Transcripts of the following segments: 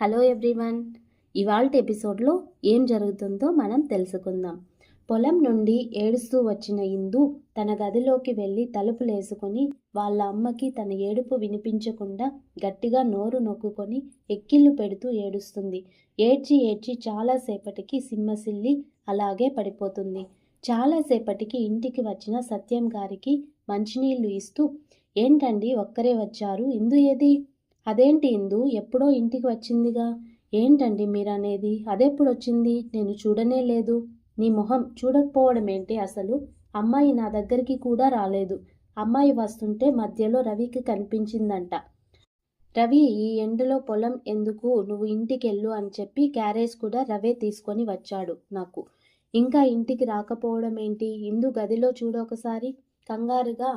Hello everyone. ఇవాళ ఎపిసోడ్లో ఏం జరుగుతుందో మనం తెలుసుకుందాం. పొలం నుండి ఏడుస్తూ వచ్చిన ఇందు తన గదిలోకి వెళ్ళి తలుపులేసుకొని వాళ్ళ అమ్మకి తన ఏడుపు వినిపించకుండా గట్టిగా నోరు నొక్కుకొని ఎక్కిళ్ళు పెడుతూ ఏడుస్తుంది. ఏడ్చి ఏడ్చి చాలాసేపటికి సిమ్మసిల్లి అలాగే పడిపోతుంది. చాలాసేపటికి ఇంటికి వచ్చిన సత్యం గారికి మంచినీళ్ళు ఇస్తూ ఏంటండి ఒక్కరే వచ్చారు? ఇందు ఏది? అదేంటి ఇందు? ఎప్పుడో ఇంటికి వచ్చిందిగా. ఏంటండి మీరనేది? అదెప్పుడు వచ్చింది నేను చూడనే లేదు. నీ మొహం చూడకపోవడం ఏంటి అసలు? అమ్మాయి నా దగ్గరికి కూడా రాలేదు. అమ్మాయి వస్తుంటే మధ్యలో రవికి కనిపించిందంట. రవి ఈ ఎండలో పొలం ఎందుకు నువ్వు ఇంటికెళ్ళు అని చెప్పి క్యారేజ్ కూడా రవే తీసుకొని వచ్చాడు నాకు. ఇంకా ఇంటికి రాకపోవడం ఏంటి? ఇందు గదిలో చూడు ఒకసారి. కంగారుగా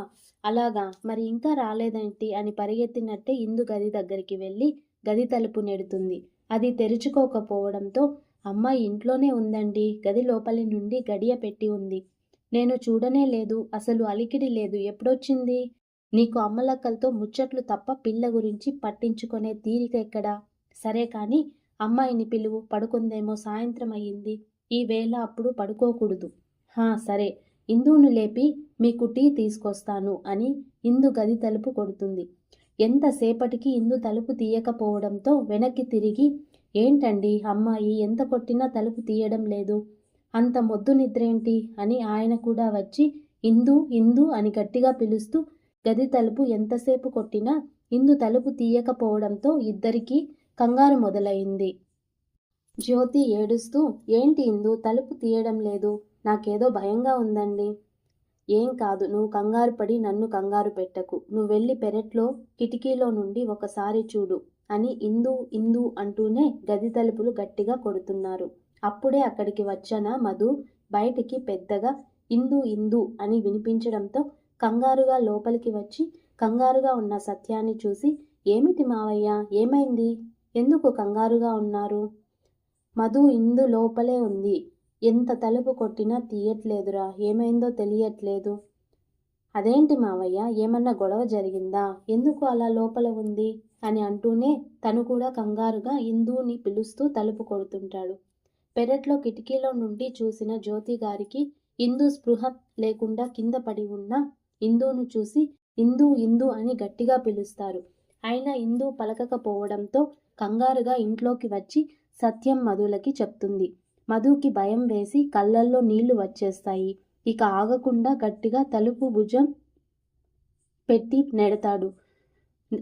అలాగా? మరి ఇంకా రాలేదేంటి? అని పరిగెత్తినట్టే ఇందు గది దగ్గరికి వెళ్ళి గది తలుపు నెడుతుంది. అది తెరుచుకోకపోవడంతో అమ్మాయి ఇంట్లోనే ఉందండి. గది లోపలి నుండి గడియ పెట్టి ఉంది. నేను చూడనే లేదు. అసలు అలికిడి లేదు. ఎప్పుడొచ్చింది? నీకు అమ్మలక్కలతో ముచ్చట్లు తప్ప పిల్ల గురించి పట్టించుకునే తీరిక ఎక్కడా? సరే కానీ అమ్మాయిని పిలువు. పడుకుందేమో సాయంత్రం అయ్యింది. ఈ వేళ అప్పుడు పడుకోకూడదు. హా సరే. ఇందును లేపి మీకు టీ తీసుకొస్తాను అని ఇందు గది తలుపు కొడుతుంది. ఎంతసేపటికి ఇందు తలుపు తీయకపోవడంతో వెనక్కి తిరిగి ఏంటండి అమ్మాయి ఎంత కొట్టినా తలుపు తీయడం లేదు. అంత మొద్దు నిద్రేంటి? అని ఆయన కూడా వచ్చి ఇందు ఇందు అని గట్టిగా పిలుస్తూ గది తలుపు ఎంతసేపు కొట్టినా ఇందు తలుపు తీయకపోవడంతో ఇద్దరికీ కంగారు మొదలైంది. జ్యోతి ఏడుస్తూ ఏంటి ఇందు తలుపు తీయడం లేదు? నాకేదో భయంగా ఉందండి. ఏం కాదు నువ్వు కంగారు పడి నన్ను కంగారు పెట్టకు. నువ్వు వెళ్ళి పెరట్లో కిటికీలో నుండి ఒకసారి చూడు అని ఇందు ఇందు అంటూనే గది తలుపులు గట్టిగా కొడుతున్నారు. అప్పుడే అక్కడికి వచ్చిన మధు? బయటికి పెద్దగా ఇందు ఇందు అని వినిపించడంతో కంగారుగా లోపలికి వచ్చి కంగారుగా ఉన్న సత్యాన్ని చూసి ఏమిటి మావయ్య? ఏమైంది? ఎందుకు కంగారుగా ఉన్నారు? మధు ఇందు లోపలే ఉంది. ఎంత తలుపు కొట్టినా తీయట్లేదురా. ఏమైందో తెలియట్లేదు. అదేంటి మావయ్య? ఏమన్నా గొడవ జరిగిందా? ఎందుకు అలా లోపల ఉంది? అని అంటూనే తను కూడా కంగారుగా ఇందుని పిలుస్తూ తలుపు కొడుతుంటాడు. పెరట్లో కిటికీలో నుండి చూసిన జ్యోతి గారికి ఇందు స్పృహ లేకుండా కింద పడి ఉన్న ఇందును చూసి ఇందు ఇందు అని గట్టిగా పిలుస్తారు. అయినా ఇందు పలకకపోవడంతో కంగారుగా ఇంట్లోకి వచ్చి సత్యం మధులకి చెప్తుంది. మధుకి భయం వేసి కళ్ళల్లో నీళ్ళు వచ్చేస్తాయి. ఇక ఆగకుండా గట్టిగా తలుపు భుజం పెట్టి నెడతాడు.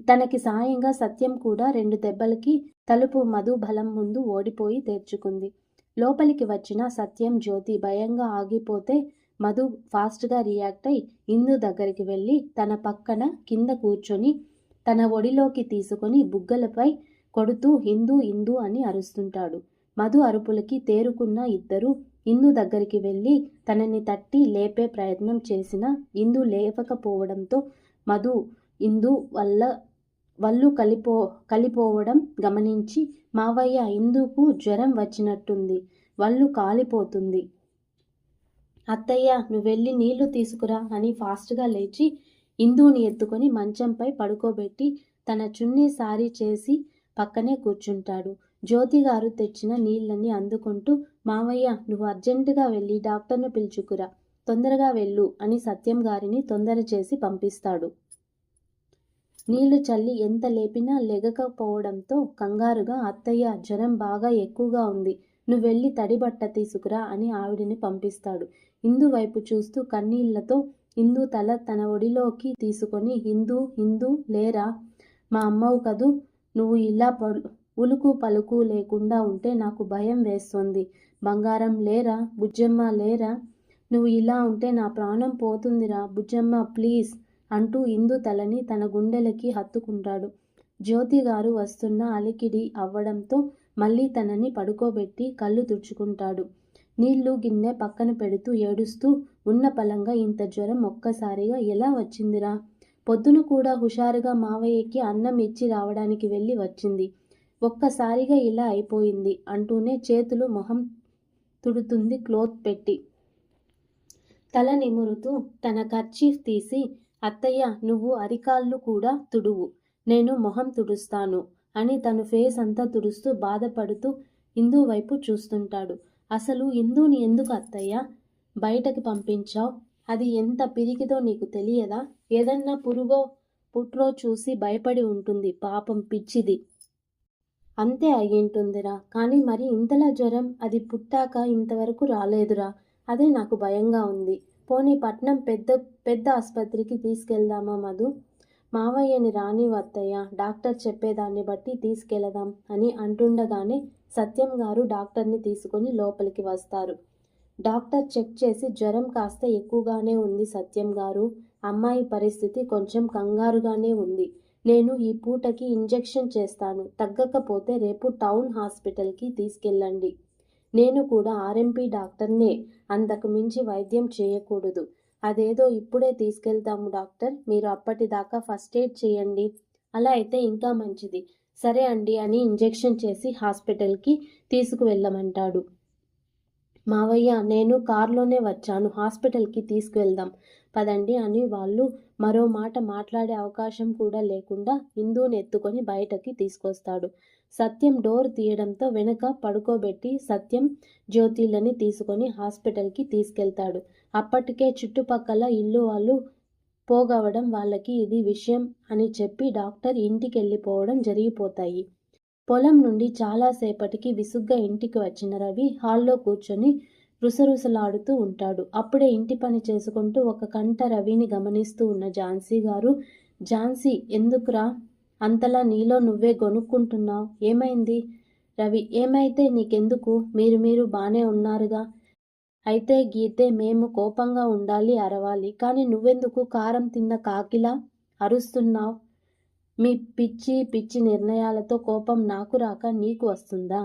తనకి సాయంగా సత్యం కూడా రెండు దెబ్బలకి తలుపు మధు బలం ముందు ఓడిపోయి తెరుచుకుంది. లోపలికి వచ్చిన సత్యం జ్యోతి భయంగా ఆగిపోతే మధు ఫాస్ట్గా రియాక్ట్ అయి ఇందు దగ్గరికి వెళ్ళి తన పక్కన కింద కూర్చొని తన ఒడిలోకి తీసుకొని బుగ్గలపై కొడుతూ హిందూ హిందూ అని అరుస్తుంటాడు. మధు అరుపులకి తేరుకున్న ఇద్దరు ఇందు దగ్గరికి వెళ్ళి తనని తట్టి లేపే ప్రయత్నం చేసిన ఇందు లేవకపోవడంతో మధు ఇందు వల్ల వల్లు కలిపో కలిపోవడం గమనించి మావయ్య ఇందుకు జ్వరం వచ్చినట్టుంది వల్లు కాలిపోతుంది. అత్తయ్య నువ్వెళ్ళి నీళ్ళు తీసుకురా అని ఫాస్ట్గా లేచి ఇందుని ఎత్తుకొని మంచంపై పడుకోబెట్టి తన చున్నీ సారీ చేసి పక్కనే కూర్చుంటాడు. జ్యోతి గారు తెచ్చిన నీళ్ళని అందుకుంటూ మావయ్య నువ్వు అర్జెంటుగా వెళ్ళి డాక్టర్ను పిలుచుకురా. తొందరగా వెళ్ళు అని సత్యం గారిని తొందర చేసి పంపిస్తాడు. నీళ్ళు చల్లి ఎంత లేపినా లెగకపోవడంతో కంగారుగా అత్తయ్య జ్వరం బాగా ఎక్కువగా ఉంది. నువ్వు వెళ్ళి తడిబట్ట తీసుకురా అని ఆవిడని పంపిస్తాడు. ఇందు వైపు చూస్తూ కన్నీళ్ళతో హిందూ తల తన ఒడిలోకి తీసుకొని హిందూ హిందూ లేరా? మా అమ్మవు కదూ? నువ్వు ఇలా ఉలుకు పలుకు లేకుండా ఉంటే నాకు భయం వేస్తుంది. బంగారం లేరా? బుజ్జమ్మ లేరా? నువ్వు ఇలా ఉంటే నా ప్రాణం పోతుందిరా బుజ్జమ్మ ప్లీజ్ అంటూ ఇందు తలని తన గుండెలకి హత్తుకుంటాడు. జ్యోతి గారు వస్తున్న అలికిడి అవ్వడంతో మళ్ళీ తనని పడుకోబెట్టి కళ్ళు తుడుచుకుంటాడు. నీళ్ళు గిన్నె పక్కన పెడుతూ ఏడుస్తూ ఉన్న పలంగా ఇంత జ్వరం ఒక్కసారిగా ఎలా వచ్చిందిరా? పొద్దున కూడా హుషారుగా మావయ్యకి అన్నం ఇచ్చి రావడానికి వెళ్ళి వచ్చింది. ఒక్కసారిగా ఇలా అయిపోయింది అంటూనే చేతులు మొహం తుడుతుంది క్లోత్ పెట్టి. తల నిమురుతూ తన కర్చీఫ్ తీసి అత్తయ్య నువ్వు అరికాళ్ళు కూడా తుడువు. నేను మొహం తుడుస్తాను అని తను ఫేస్ అంతా తుడుస్తూ బాధపడుతూ ఇందు వైపు చూస్తుంటాడు. అసలు ఇందుని ఎందుకు అత్తయ్య? బయటకి పంపించావు? అది ఎంత పిరికిదో నీకు తెలియదా? ఏదన్నా పురుగో పుట్రో చూసి భయపడి ఉంటుంది. పాపం పిచ్చిది. అంతే అయ్యింటుందిరా. కానీ మరి ఇంతలా జ్వరం అది పుట్టాక ఇంతవరకు రాలేదురా. అదే నాకు భయంగా ఉంది. పోనీ పట్నం పెద్ద పెద్ద ఆసుపత్రికి తీసుకెళ్దామా మధు? మావయ్యని రాని వత్తయ్య డాక్టర్ చెప్పేదాన్ని బట్టి తీసుకెళదాం అని అంటుండగానే సత్యం గారు డాక్టర్ని తీసుకొని లోపలికి వస్తారు. డాక్టర్ చెక్ చేసి జ్వరం కాస్త ఎక్కువగానే ఉంది సత్యం గారు. అమ్మాయి పరిస్థితి కొంచెం కంగారుగానే ఉంది. నేను ఈ పూటకి ఇంజెక్షన్ చేస్తాను. తగ్గకపోతే రేపు టౌన్ హాస్పిటల్కి తీసుకెళ్ళండి. నేను కూడా ఆర్ఎంపీ డాక్టర్నే. అంతకు మించి వైద్యం చేయకూడదు. అదేదో ఇప్పుడే తీసుకెళ్తాము డాక్టర్. మీరు అప్పటిదాకా ఫస్ట్ ఎయిడ్ చేయండి. అలా అయితే ఇంకా మంచిది. సరే అండి అని ఇంజెక్షన్ చేసి హాస్పిటల్కి తీసుకువెళ్ళమంటాడు. మావయ్య నేను కారులోనే వచ్చాను. హాస్పిటల్కి తీసుకువెళ్దాం పదండి అని వాళ్ళు మరో మాట మాట్లాడే అవకాశం కూడా లేకుండా హిందూని ఎత్తుకొని బయటకి తీసుకొస్తాడు. సత్యం డోర్ తీయడంతో వెనక పడుకోబెట్టి సత్యం జ్యోతిలని తీసుకొని హాస్పిటల్కి తీసుకెళ్తాడు. అప్పటికే చుట్టుపక్కల ఇల్లు వాళ్ళు పోగవడం వాళ్ళకి ఇది విషయం అని చెప్పి డాక్టర్ ఇంటికి వెళ్ళిపోవడం జరిగిపోతాయి. పొలం నుండి చాలాసేపటికి విసుగ్గా ఇంటికి వచ్చిన రవి హాల్లో కూర్చొని రుసరుసలాడుతూ ఉంటాడు. అప్పుడే ఇంటి పని చేసుకుంటూ ఒక కంట రవిని గమనిస్తూ ఉన్న ఝాన్సీ గారు ఝాన్సీ ఎందుకురా? అంతలా నీలో నువ్వే గొనుక్కుంటున్నావు? ఏమైంది? రవి ఏమైతే నీకెందుకు? మీరు మీరు బానే ఉన్నారుగా. అయితే గీతే మేము కోపంగా ఉండాలి అరవాలి. కానీ నువ్వెందుకు కారం తిన్న కాకిలా అరుస్తున్నావు? మీ పిచ్చి పిచ్చి నిర్ణయాలతో కోపం నాకు రాక నీకు వస్తుందా?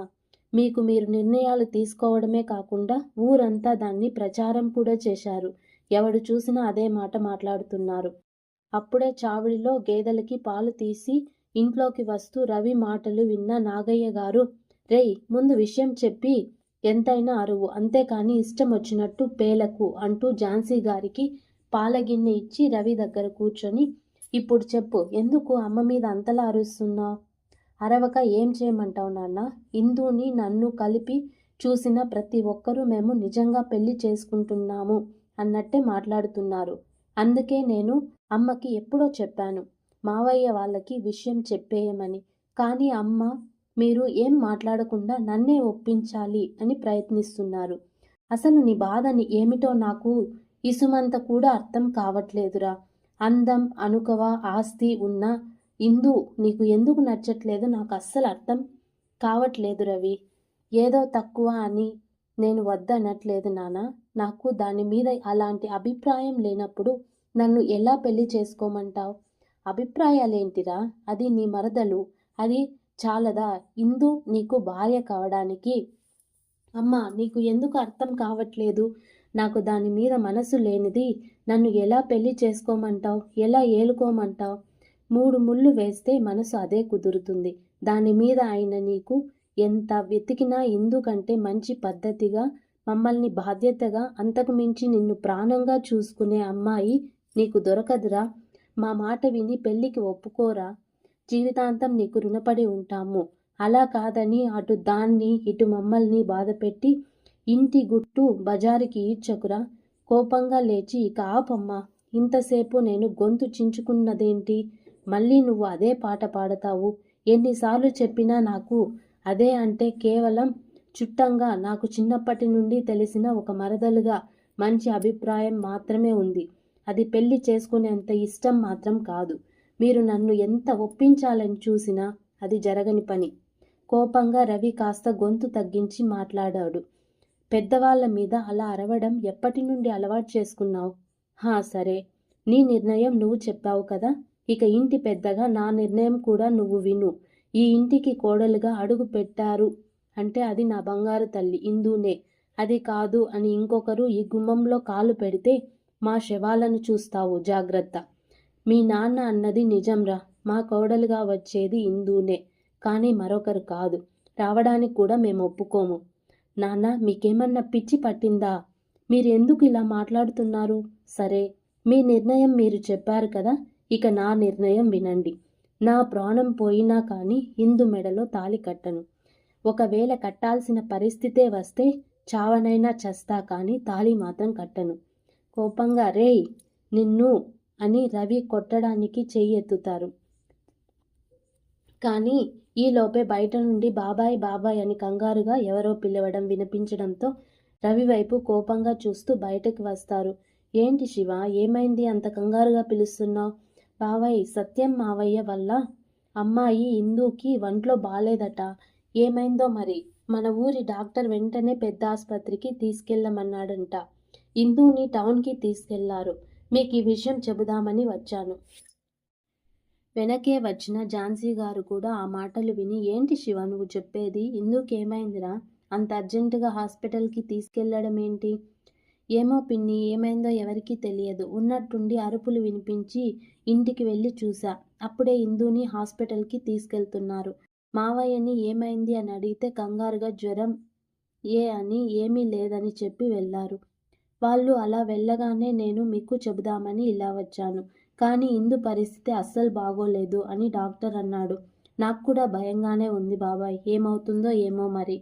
మీకు మీరు నిర్ణయాలు తీసుకోవడమే కాకుండా ఊరంతా దాన్ని ప్రచారం కూడా చేశారు. ఎవడు చూసినా అదే మాట మాట్లాడుతున్నారు. అప్పుడే చావిడిలో గేదెలకి పాలు తీసి ఇంట్లోకి వస్తూ రవి మాటలు విన్న నాగయ్య గారు రేయ్ ముందు విషయం చెప్పి ఎంతైనా అరువు. అంతేకాని ఇష్టం వచ్చినట్టు పేలకు అంటూ ఝాన్సీ గారికి పాలగిన్నె ఇచ్చి రవి దగ్గర కూర్చొని ఇప్పుడు చెప్పు ఎందుకు అమ్మ మీద అంతలా అరుస్తున్నావు? అరవక ఏం చేయమంటావు నాన్న? ఇందుని నన్ను కలిపి చూసిన ప్రతి ఒక్కరూ మేము నిజంగా పెళ్ళి చేసుకుంటున్నాము అన్నట్టే మాట్లాడుతున్నారు. అందుకే నేను అమ్మకి ఎప్పుడో చెప్పాను మావయ్య వాళ్ళకి విషయం చెప్పేయమని. కానీ అమ్మ మీరు ఏం మాట్లాడకుండా నన్నే ఒప్పించాలి అని ప్రయత్నిస్తున్నారు. అసలు నీ బాధని ఏమిటో నాకు ఇసుమంత కూడా అర్థం కావట్లేదురా. అందం అనుకవ ఆస్తి ఉన్న ఇందు నీకు ఎందుకు నచ్చట్లేదు? నాకు అస్సలు అర్థం కావట్లేదు రవి. ఏదో తక్కువ అని నేను వద్దనట్లేదు నాన్న నాకు దాని మీద అలాంటి అభిప్రాయం లేనప్పుడు నన్ను ఎలా పెళ్ళి చేసుకోమంటావు? అభిప్రాయాలేంటిరా? అది నీ మరదలు. అది చాలదా? ఇందు నీకు భార్య కావడానికి అమ్మా నీకు ఎందుకు అర్థం కావట్లేదు? నాకు దాని మీద మనసు లేనిది నన్ను ఎలా పెళ్ళి చేసుకోమంటావు? ఎలా ఏలుకోమంటావు? మూడు ముళ్ళు వేస్తే మనసు అదే కుదురుతుంది. దాని మీద ఆయన నీకు ఎంత వెతికినా ఎందుకంటే మంచి పద్ధతిగా మమ్మల్ని బాధ్యతగా అంతకు మించి నిన్ను ప్రాణంగా చూసుకునే అమ్మాయి నీకు దొరకదురా. మా మాట విని పెళ్ళికి ఒప్పుకోరా. జీవితాంతం నీకు రుణపడి ఉంటాము. అలా కాదని అటు దాన్ని ఇటు మమ్మల్ని బాధపెట్టి ఇంటి గుట్టు బజారుకి ఈడ్చకురా. కోపంగా లేచి ఇక ఆపమ్మా. ఇంతసేపు నేను గొంతు చించుకున్నదేంటి? మళ్ళీ నువ్వు అదే పాట పాడతావు. ఎన్నిసార్లు చెప్పినా నాకు అదే అంటే కేవలం చుట్టంగా నాకు చిన్నప్పటి నుండి తెలిసిన ఒక మరదలుగా మంచి అభిప్రాయం మాత్రమే ఉంది. అది పెళ్ళి చేసుకునేంత ఇష్టం మాత్రం కాదు. మీరు నన్ను ఎంత ఒప్పించాలని చూసినా అది జరగని పని. కోపంగా రవి కాస్త గొంతు తగ్గించి మాట్లాడాడు. పెద్దవాళ్ళ మీద అలా అరవడం ఎప్పటి నుండి అలవాటు చేసుకున్నావు? హా సరే. నీ నిర్ణయం నువ్వు చెప్పావు కదా? ఇక ఇంటి పెద్దగా నా నిర్ణయం కూడా నువ్వు విను. ఈ ఇంటికి కోడలుగా అడుగు పెట్టారు అంటే అది నా బంగారు తల్లి ఇందునే. అది కాదు అని ఇంకొకరు ఈ గుమ్మంలో కాలు పెడితే మా శవాలను చూస్తావు జాగ్రత్త. మీ నాన్న అన్నది నిజంరా మా కోడలుగా వచ్చేది ఇందూనే. కానీ మరొకరు కాదు రావడానికి కూడా మేము ఒప్పుకోము. నాన్న మీకేమన్నా పిచ్చి పట్టిందా? మీరు ఎందుకు ఇలా మాట్లాడుతున్నారు? సరే మీ నిర్ణయం మీరు చెప్పారు కదా ఇక నా నిర్ణయం వినండి. నా ప్రాణం పోయినా కానీ ఇందు మెడలో తాళి కట్టను. ఒకవేళ కట్టాల్సిన పరిస్థితే వస్తే చావనైనా చస్తా కానీ తాళి మాత్రం కట్టను. కోపంగా రేయ్ నిన్ను అని రవి కొట్టడానికి చెయ్యి ఎత్తుతారు. కానీ ఈలోపే బయట నుండి బాబాయ్ బాబాయ్ అని కంగారుగా ఎవరో పిలవడం వినిపించడంతో రవి వైపు కోపంగా చూస్తూ బయటకు వస్తారు. ఏంటి శివ ఏమైంది? అంత కంగారుగా పిలుస్తున్నావు? బావయ్ సత్యం మావయ్య వల్ల అమ్మాయి ఇందుకి వంట్లో బాలేదట. ఏమైందో మరి? మన ఊరి డాక్టర్ వెంటనే పెద్ద ఆసుపత్రికి తీసుకెళ్ళమన్నాడంట. ఇందుని టౌన్కి తీసుకెళ్ళారు. మీకు ఈ విషయం చెబుదామని వచ్చాను. వెనకే వచ్చిన ఝాన్సీ గారు కూడా ఆ మాటలు విని ఏంటి శివ నువ్వు చెప్పేది? ఇందుకేమైందిరా? అంత అర్జెంటుగా హాస్పిటల్కి తీసుకెళ్ళడం ఏంటి ఏమో పిన్ని ఏమైందో ఎవరికీ తెలియదు. ఉన్నట్టుండి అరుపులు వినిపించి ఇంటికి వెళ్ళి చూసా అప్పుడే ఇందుని హాస్పిటల్కి తీసుకెళ్తున్నారు. మావయ్యని ఏమైంది అని అడిగితే కంగారుగా జ్వరం ఏ అని ఏమీ లేదని చెప్పి వెళ్ళారు వాళ్ళు అలా వెళ్ళగానే నేను మీకు చెబుదామని ఇలా వచ్చాను. కానీ ఇందు పరిస్థితి అస్సలు బాగోలేదు అని డాక్టర్ అన్నాడు. నాకు కూడా భయంగానే ఉంది బాబాయ్. ఏమవుతుందో ఏమో మరి.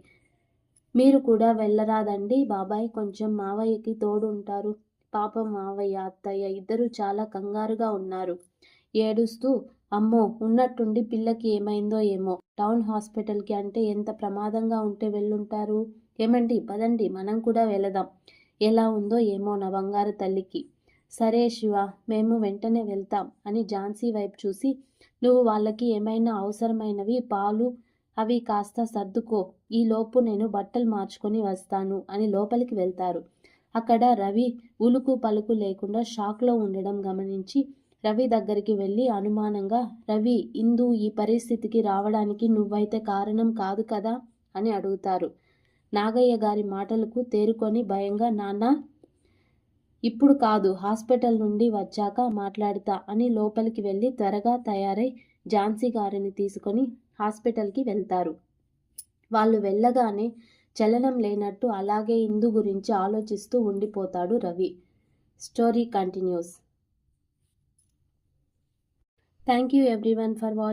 మీరు కూడా వెళ్ళరాదండి. బాబాయ్ కొంచెం మావయ్యకి తోడు ఉంటారు పాపం మావయ్య అత్తయ్య ఇద్దరు చాలా కంగారుగా ఉన్నారు. ఏడుస్తూ అమ్మో ఉన్నట్టుండి పిల్లకి ఏమైందో ఏమో. టౌన్ హాస్పిటల్కి అంటే ఎంత ప్రమాదంగా ఉంటే వెళ్ళుంటారు? ఏమండి పదండి మనం కూడా వెళదాం. ఎలా ఉందో ఏమో నా బంగారు తల్లికి. సరే శివ మేము వెంటనే వెళ్తాం అని ఝాన్సీ వైపు చూసి నువ్వు వాళ్ళకి ఏమైనా అవసరమైనవి పాలు అవి కాస్త సర్దుకో ఈలోపు నేను బట్టలు మార్చుకొని వస్తాను అని లోపలికి వెళ్తారు. అక్కడ రవి ఉలుకు పలుకు లేకుండా షాక్లో ఉండడం గమనించి రవి దగ్గరికి వెళ్ళి అనుమానంగా రవి ఇందు ఈ పరిస్థితికి రావడానికి నువ్వైతే కారణం కాదు కదా? అని అడుగుతారు. నాగయ్య గారి మాటలకు తేరుకొని భయంగా నాన్న ఇప్పుడు కాదు హాస్పిటల్ నుండి వచ్చాక మాట్లాడతా అని లోపలికి వెళ్ళి త్వరగా తయారై ఝాన్సీ గారిని తీసుకొని హాస్పిటల్కి వెళ్తారు. వాళ్ళు వెళ్ళగానే చలనం లేనట్టు అలాగే ఇందు గురించి ఆలోచిస్తూ ఉండిపోతాడు Ravi. Story continues. Thank you everyone for watching